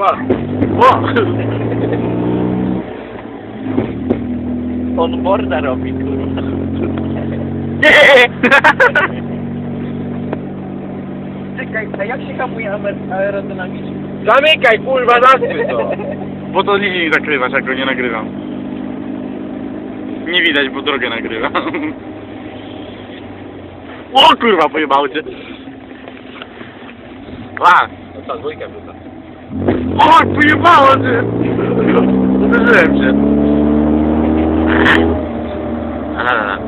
O! On borda robi, kurwa. Czekaj, a jak się hamuje aer- aerodynamicznie? Zamykaj, kurwa, nazwy to. Bo to linii zakrywasz, jak go nie nagrywam. Nie widać, bo drogę nagrywam. O kurwa, pojebało cię. A! No co, dwójkę wrzucam. O, pojebało cię! Uderzyłem się. A,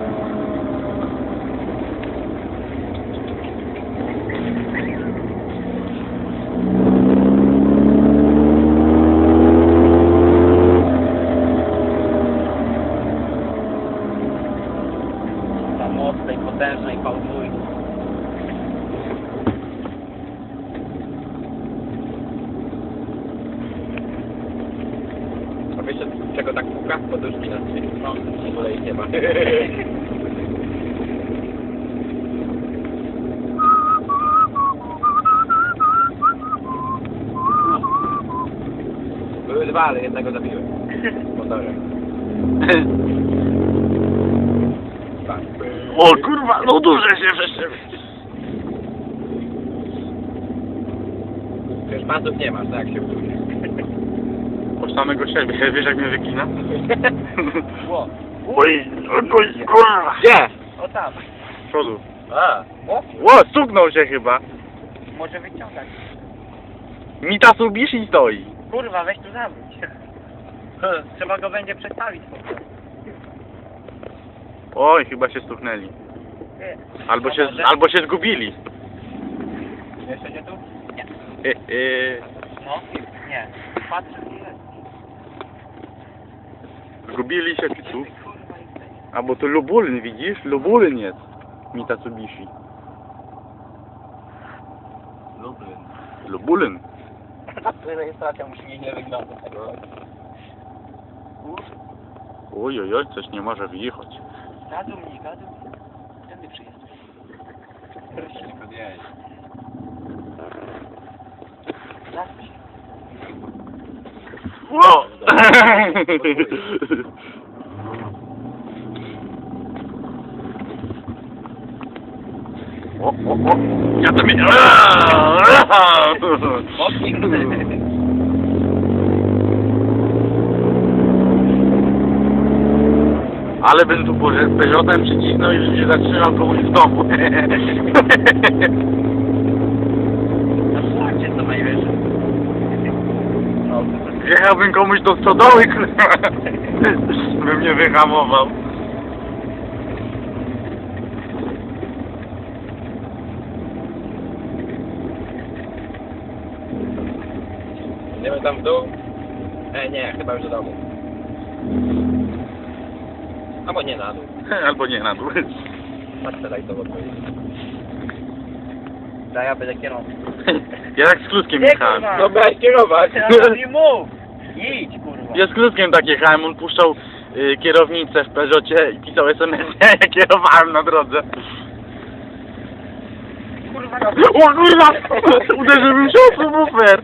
mocnej, potężnej V2. A wiecie czego tak puka? Poduszki na drzwi. No, w ogóle ich nie ma. Były dwa, ale jednego zabiłem. Motorem. Tak. O kurwa, no duże się wreszcie. Wiesz, pasów nie masz, tak jak się wdłuży. Po samego siebie, wiesz jak mnie wygina? Ło. Oj, oj, kurwa. Gdzie? O tam. Z przodu. A, O, Ło, stuknął się chyba. może wyciągać. Mitasu Bishi stoi. Kurwa, weź tu zawróć. Trzeba go będzie przestawić. Oj, chyba się stuknęli. Albo się, może- albo się zgubili. Jeszcze nie tu? Nie. E, e, No, nie. Patrz, ile. zgubili się czy tu? Kurwa, i tutaj. Albo to Lubulin, widzisz? Lubulin jest. Mitsubishi. Lublin. Lubulin. Rejestracja musi nieźle wyglądać. Oj, oj, oj, coś nie może wyjechać. Gazu mnie, gazu mnie. Tędy przyjeżdżasz. nie. Zaspij. O, o, o! Ja to mi... Ale bym tu Peugeotem przycisnął i bym się zatrzymał komuś w domu. Na płacie co najwyżej. Wjechałbym komuś do stodoły, kurwa. Bym nie wyhamował. Idziemy tam w dół? E, nie, chyba już do domu. Albo nie na dół. Albo nie na dół. Patrzę, daj to odpowiedź. Da ja będę kierowcą. Ja tak z kluskiem Nie, jechałem. kurwa. Dobra, kierować. Teraz mi mów! Idź, kurwa. Ja z kluskiem tak jechałem, on puszczał y, kierownicę w Peugeocie i pisał SMS, ja kierowałem na drodze. Kurwa, O kurwa! Uderzyłbym się o subwoofer!